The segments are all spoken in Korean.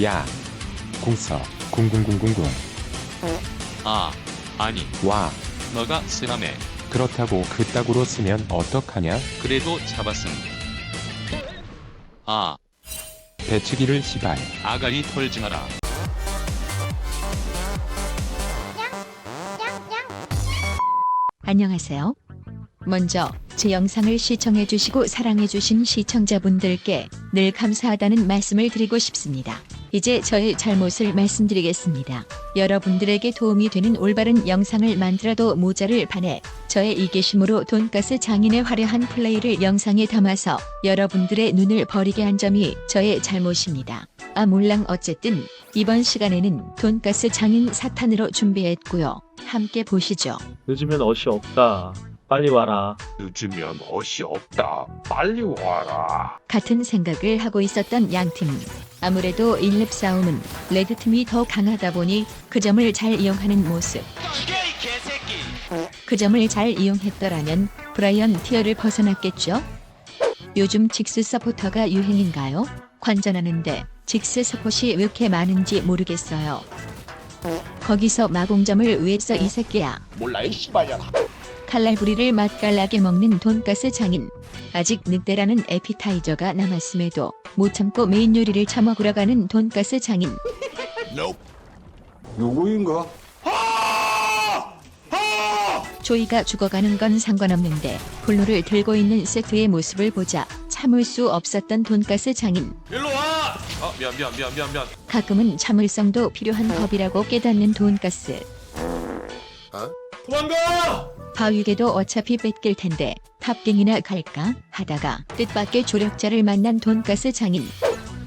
야. 궁서. 궁궁궁궁궁. 아, 아니, 와. 너가 쓰라며. 그렇다고 그따구로 쓰면 어떡하냐? 그래도 잡았음. 아, 배치기를 시발. 아가리 털지 마라. 안녕하세요. 먼저 제 영상을 시청해주시고 사랑해주신 시청자분들께 늘 감사하다는 말씀을 드리고 싶습니다. 이제 저의 잘못을 말씀드리겠습니다. 여러분들에게 도움이 되는 올바른 영상을 만들어도 모자를 판에 저의 이기심으로 돈가스 장인의 화려한 플레이를 영상에 담아서 여러분들의 눈을 버리게 한 점이 저의 잘못입니다. 아 몰랑 어쨌든 이번 시간에는 돈가스 장인 사탄으로 준비했고요. 함께 보시죠. 요즘엔 옷이 없다. 빨리 와라. 늦으면 옷이 없다. 빨리 와라. 같은 생각을 하고 있었던 양팀. 아무래도 1렙 싸움은 레드팀이 더 강하다 보니 그 점을 잘 이용하는 모습. 그 점을 잘 이용했더라면 브라이언 티어를 벗어났겠죠? 요즘 직스 서포터가 유행인가요? 관전하는데 직스 서폿이 왜 이렇게 많은지 모르겠어요. 거기서 마공점을 왜 써 이 새끼야. 몰라 이 씨발년아. 칼날부리를 맛깔나게 먹는 돈가스 장인. 아직 늑대라는 에피타이저가 남았음에도 못 참고 메인 요리를 처먹으러 가는 돈가스 장인. 누구인가? 조이가 죽어가는 건 상관없는데 폴로를 들고 있는 세트의 모습을 보자 참을 수 없었던 돈가스 장인. 일로 와! 아 미안 미안 미안 미안 미안 가끔은 참을성도 필요한 법이라고 깨닫는 돈가스. 도망가! 바위게도 어차피 뺏길 텐데 탑갱이나 갈까 하다가 뜻밖의 조력자를 만난 돈가스 장인.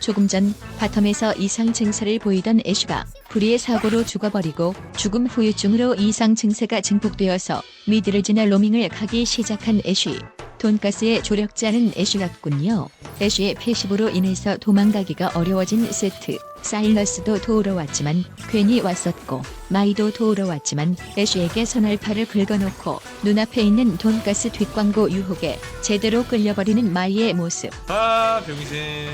조금 전 바텀에서 이상 증세를 보이던 애쉬가 불의의 사고로 죽어버리고 죽음 후유증으로 이상 증세가 증폭되어서 미드를 지나 로밍을 가기 시작한 애쉬. 돈가스의 조력자는 애쉬 같군요. 애쉬의 패시브로 인해서 도망가기가 어려워진 세트. 사일러스도 도우러 왔지만 괜히 왔었고 마이도 도우러 왔지만 애쉬에게 선알파를 긁어놓고 눈앞에 있는 돈가스 뒷광고 유혹에 제대로 끌려버리는 마이의 모습. 아 병신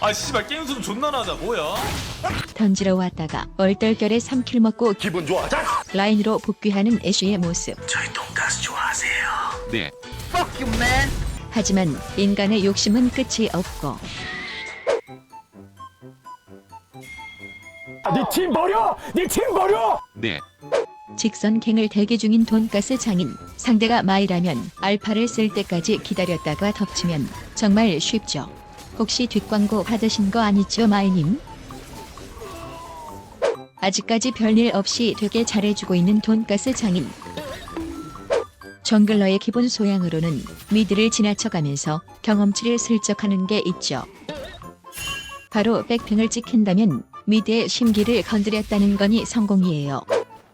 아 씨발 게임 수준 존나 낮아 뭐야? 던지러 왔다가 얼떨결에 3킬 먹고 기분 좋아. 자. 라인으로 복귀하는 애쉬의 모습. 네, 하지만 인간의 욕심은 끝이 없고 네팀 버려. 네 팀 버려. 네. 직선갱을 대기 중인 돈가스 장인 상대가 마이라면 알파를 쓸 때까지 기다렸다가 덮치면 정말 쉽죠. 혹시 뒷광고 받으신 거 아니죠 마이님? 아직까지 별일 없이 되게 잘해주고 있는 돈가스 장인. 정글러의 기본 소양으로는 미드를 지나쳐가면서 경험치를 슬쩍 하는 게 있죠. 바로 백핑을 찍힌다면 미드의 심기를 건드렸다는 거니 성공이에요.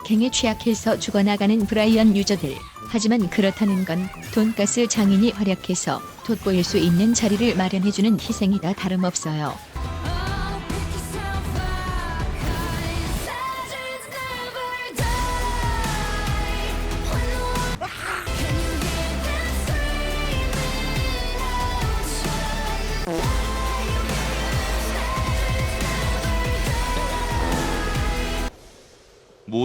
갱에 취약해서 죽어나가는 브라이언 유저들. 하지만 그렇다는 건 돈가스 장인이 활약해서 돋보일 수 있는 자리를 마련해주는 희생이다 다름없어요.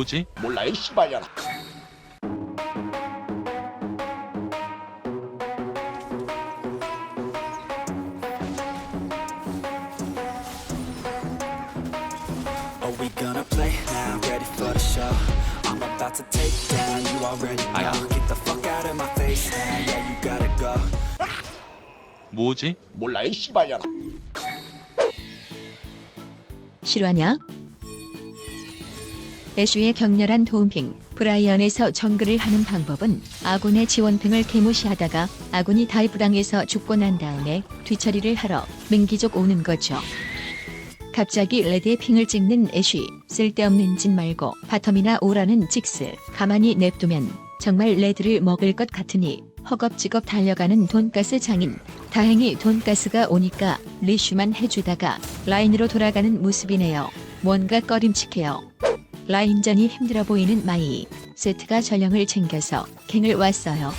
뭐지? 몰라 이 씨발년아. Are we gonna play now? Ready for the show? I'm about to take down, you already know. 아야. Get the fuck out of my face now, yeah, you gotta go. 뭐지? 몰라 이 씨발년아. 실화냐? 애쉬의 격렬한 도움핑, 브라이언에서 정글을 하는 방법은 아군의 지원핑을 개무시하다가 아군이 다이브당해서 죽고 난 다음에 뒤처리를 하러 민기적 오는 거죠. 갑자기 레드의 핑을 찍는 애쉬, 쓸데없는 짓 말고 바텀이나 오라는 직스, 가만히 냅두면 정말 레드를 먹을 것 같으니 허겁지겁 달려가는 돈가스 장인. 다행히 돈가스가 오니까 리슈만 해주다가 라인으로 돌아가는 모습이네요. 뭔가 꺼림칙해요. 라인전이 힘들어 보이는 마이. 세트가 전령을 챙겨서 갱을 왔어요.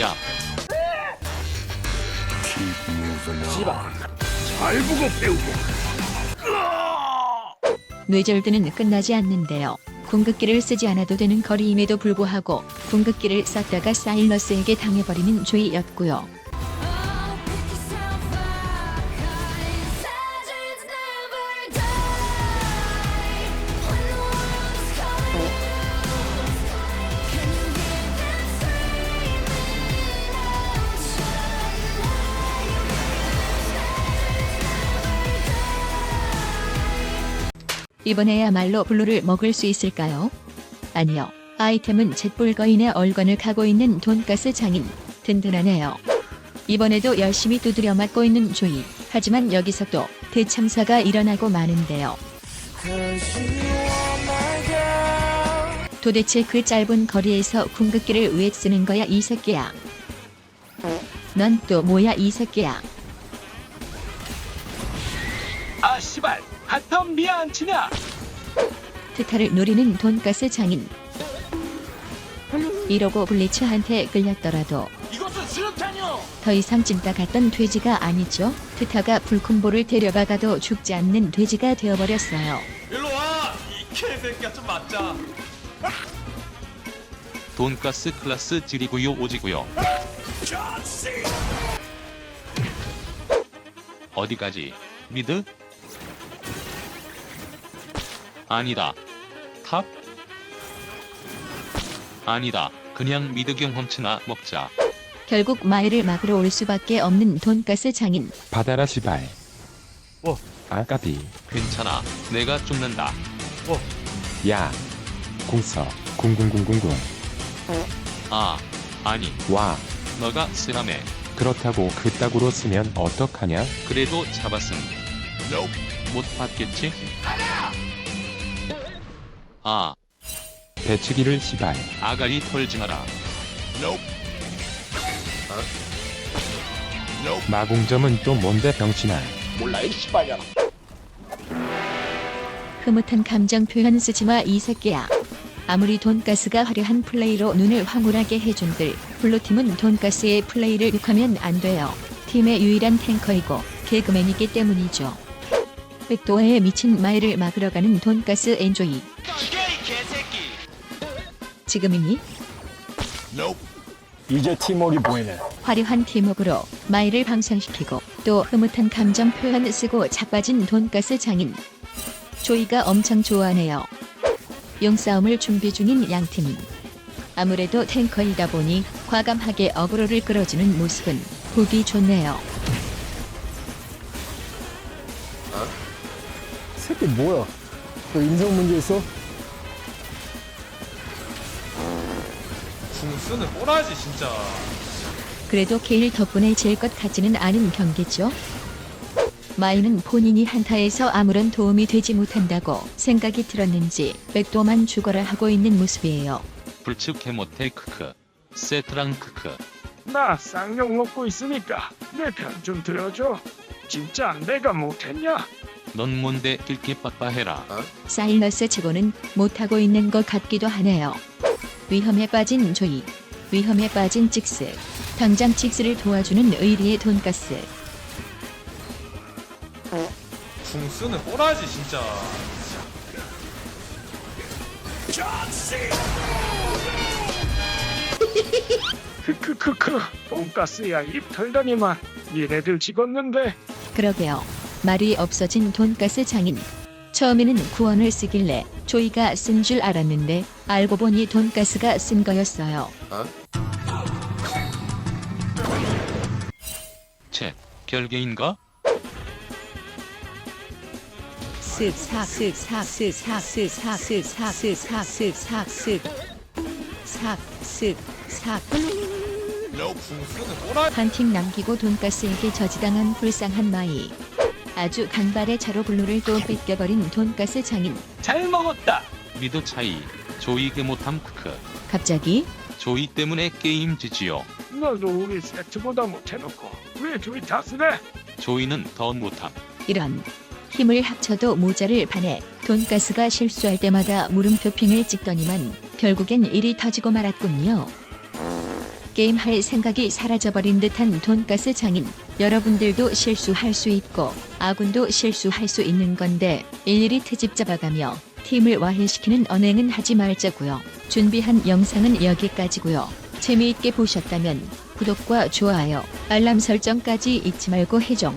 야, 뇌절드는 끝나지 않는데요. 궁극기를 쓰지 않아도 되는 거리임에도 불구하고 궁극기를 썼다가 사일러스에게 당해버리는 조이였고요. 이번에야말로 블루를 먹을 수 있을까요? 아니요. 아이템은 잿불 거인의 얼건을 가고 있는 돈가스 장인. 든든하네요. 이번에도 열심히 두드려 맞고 있는 조이. 하지만 여기서 또 대참사가 일어나고 마는데요. 도대체 그 짧은 거리에서 궁극기를 왜 쓰는 거야 이 새끼야? 넌 또 뭐야 이 새끼야? 아 씨발 바텀 미안 치냐 트타를 노리는 돈가스 장인. 이러고 블리츠한테 끌렸더라도 이것은 수류탄이요 더 이상 찐따 같던 돼지가 아니죠. 트타가 불콤보를 데려박아도 죽지 않는 돼지가 되어버렸어요. 일로 와 이 개새끼야 좀 맞자 돈가스 클라스 지리구요 오지구요. 어디까지? 미드? 아니다. 탑? 아니다. 그냥 미드 경험치나 먹자. 결국 마을을 막으러 올 수밖에 없는 돈가스 장인. 받아라 시발. 어. 아까비. 괜찮아. 내가 죽는다. 야. 궁서. 궁궁궁궁궁. 아, 아니. 와. 너가 쓰라매. 그렇다고 그따구로 쓰면 어떡하냐? 그래도 잡았음. 못 받겠지? 아, 배치기를 시발. 아가리 털지 마라. 마공점은 또 뭔데 병신아. 몰라 이 씨발년아 흐뭇한 감정 표현 쓰지 마 이 새끼야. 아무리 돈가스가 화려한 플레이로 눈을 황홀하게 해준들 블루팀은 돈가스의 플레이를 욕하면 안 돼요. 팀의 유일한 탱커이고 개그맨이기 때문이죠. 백도어에 미친 마일을 막으러 가는 돈가스 엔조이. 지금이니? 이제 팀워크 보이네 화려한 팀워크로 마일을 방상시키고 또 흐뭇한 감정 표현 쓰고 자빠진 돈가스 장인. 조이가 엄청 좋아하네요. 용싸움을 준비 중인 양팀. 아무래도 탱커이다 보니 과감하게 어그로를 끌어주는 모습은 보기 좋네요. 새끼 뭐야 너 인성 문제 있어? 궁수는 꼬라지 진짜 그래도 케일 덕분에 질 것 같지는 않은 경기죠. 마이는 본인이 한타에서 아무런 도움이 되지 못한다고 생각이 들었는지 백도만 죽어라 하고 있는 모습이에요. 불측해 못해 크크. 세트랑 크크. 나 쌍욕 먹고 있으니까 내 편 좀 들어줘. 진짜 내가 못했냐? 넌 뭔데 길게 빡빡해라. 사일러스 치고는 못하고 있는 것 같기도 하네요. 위험에 빠진 조이, 위험에 빠진 찍스, 당장 찍스를 도와주는 의리의 돈가스. 궁수는 꼬라지 진짜 크크크크 돈가스야 입 털더니만 얘네들 찍었는데 그러게요. 말이 없어진 돈가스 장인. 처음에는 구원을 쓰길래 조이가 쓴 줄 알았는데 알고 보니 돈가스가 쓴 거였어요. 채. 결계인가? 쓱싹쓱싹쓱싹쓱싹쓱싹쓱싹쓱싹 궁수는 꼬라지 한팀 남기고 돈가스에게 저지당한 불쌍한 마이. 아주 간발의 차로 블루를 또 뺏겨버린 돈가스 장인. 잘 먹었다 미드 차이. 조이게 못함 크크. 갑자기 조이 때문에 게임 지지요. 너도 우리 세트보다 못해놓고 왜 둘이 다스래? 조이는 더 못함. 이런 힘을 합쳐도 모자를 반해 돈가스가 실수할 때마다 물음표 핑을 찍더니만 결국엔 일이 터지고 말았군요. 게임 할 생각이 사라져버린 듯한 돈가스 장인. 여러분들도 실수할 수 있고 아군도 실수할 수 있는 건데 일일이 트집 잡아가며 팀을 와해시키는 언행은 하지 말자고요. 준비한 영상은 여기까지고요. 재미있게 보셨다면 구독과 좋아요, 알람 설정까지 잊지 말고 해줘.